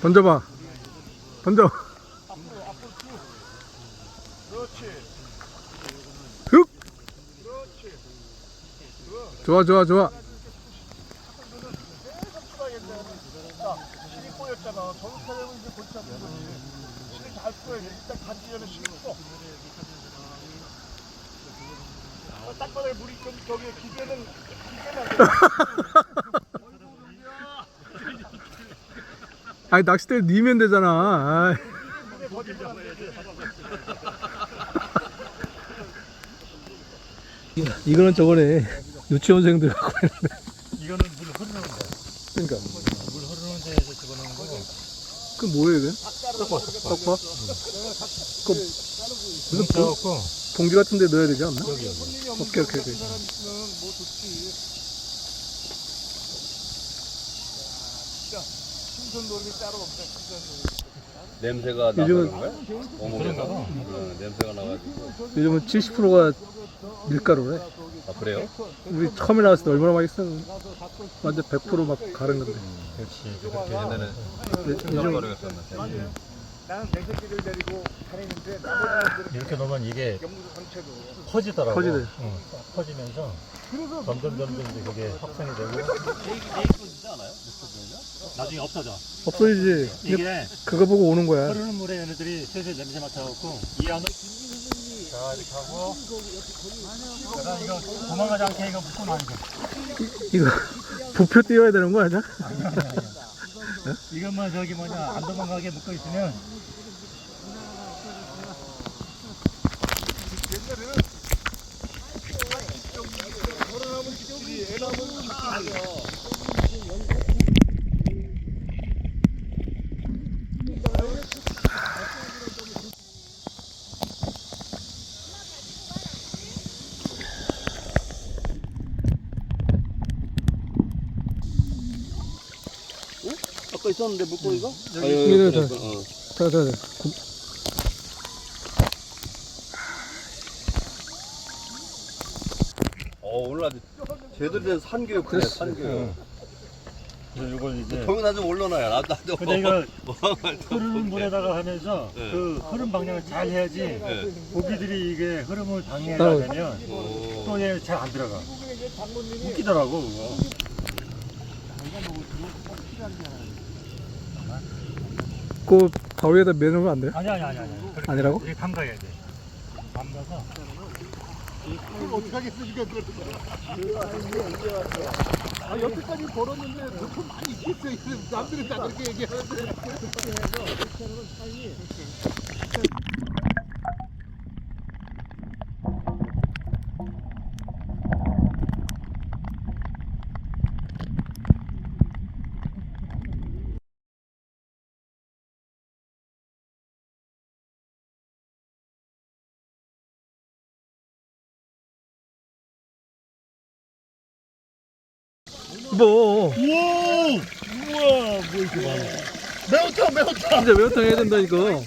던져봐. 던져. 좋아, 좋아, 좋아 안 돼. 아니, 낚싯대를 니면 되잖아. 아이. 이거는 저거네. 유치원생들 갖고 있는데. 이거는 물 흐르는 거. 그러니까. 물 흐르는 데에서 집어넣는 거고. 그 뭐예요, 이게? 떡밥. 떡밥? 그, 무슨 봉, 넣고 봉지 같은 데 넣어야 되지 않나? 여기 여기. 오케이, 오케이, 오케이. 뭐 좋지. 자, 신선 놀이 따로 놀이. 냄새가 요즘은- 나는 거야? 어묵에서. 어, 냄새가 나가지고 요즘은 70%가 밀가루래. 아 그래요? 우리 처음에 나왔을 때 얼마나 맛있어. 완전 100%막 가른 건데. 그렇지. 그렇게 옛날에는 요즘, 뼈가루였었는데 나는 내 새끼를 데리고 다니는데 나머지 이렇게 넣으면 이게. 퍼지더라고. 퍼지네. 응, 퍼지면서 점점 점점 이제 그게 확산이 되고 나중에 없어져. 없어지지. 근데 이게 그거 보고 오는 거야. 흐르는 물에 얘네들이 슬슬 냄새 맡아갖고 이 안을 자 이렇게 하고 내가 이거 도망가지 않게 이거 묶고 놔야 돼. 이거 부표 띄워야 되는 거 아니야? 이것만 저기 뭐냐 안 도망가게 묶어 있으면 아까 있었는데 물고기가? 여기 있네, 저. 어. 자, 자, 자. 구- 어 오늘 아주 제대로 된 산교육이네 됐어. 산교육 그래서 이걸 이제 거기 나좀 올려놔요 나, 나도 근데 이거 때 흐르는 물에다가 하면서 네. 그 흐름 방향을 잘 해야지 네. 고기들이 이게 흐름을 방해하게 따로- 되면 오. 또얘 잘 안 들어가 웃기더라고 그거 그 바위에다 매놓으면 안 돼? 아니 아니 아니 아니 그렇게 아니라고? 이게 담가야 돼 담가서 어떻게 하겠으니까 그걸. 아, 여태까지 벌었는데 돈 많이 있겠어요. 남들은 다 그렇게 얘기하는데. 뭐. 우와 우와 뭐 이렇게 많아 매운탕, 매운탕. 진짜 매운탕 해야 된다, 이거.